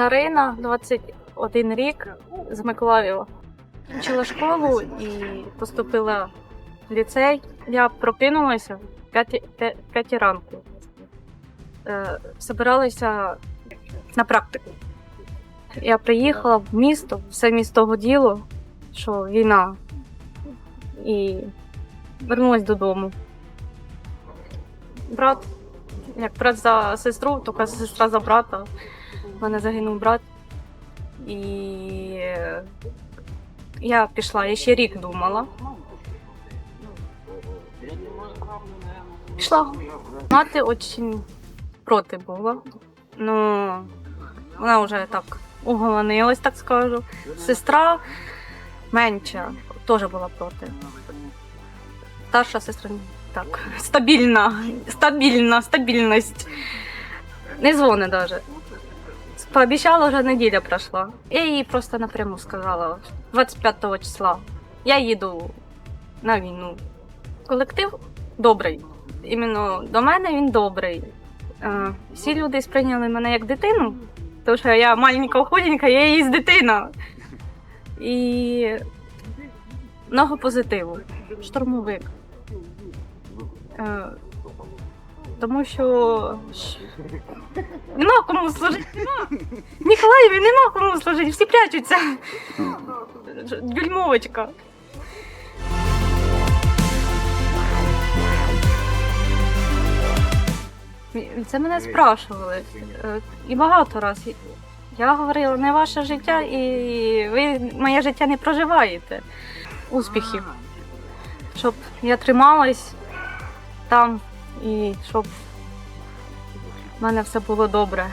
Дарина, 21 рік, з Миколаєва. Вчила школу і поступила в ліцей. Я прокинулася в п'ятій п'я- п'ятій ранку. Е, Собиралася на практику. Я приїхала в місто, все місто годіло, що війна. І вернулась додому. Брат, як брат за сестру, тільки сестра за брата. У мене загинув брат. І я пішла, я ще рік думала. Пішла. Мати дуже проти була. Ну, вона вже так уголонилась, так скажу. Сестра менша теж була проти. Старша сестра так, стабільна, стабільна, стабільність. Не дзвонить навіть. Пообіцяла, вже неділя пройшла. Я їй просто напряму сказала 25 числа. Я їду на війну. Колектив добрий. Іменно до мене він добрий. Е, Всі люди сприйняли мене як дитину, тому що я маленька, худенька, я її з дитина. І много позитиву. Штурмовик. Е, Тому що нема кому служити. Нема. Ніколаєві нема кому служити, всі прячуться. Дюльмовочка. Це мене спрашували е, і багато разів. Я говорила, не ваше життя, і ви моє життя не проживаєте. Успіхів. Щоб я трималась там і щоб в мене все було добре.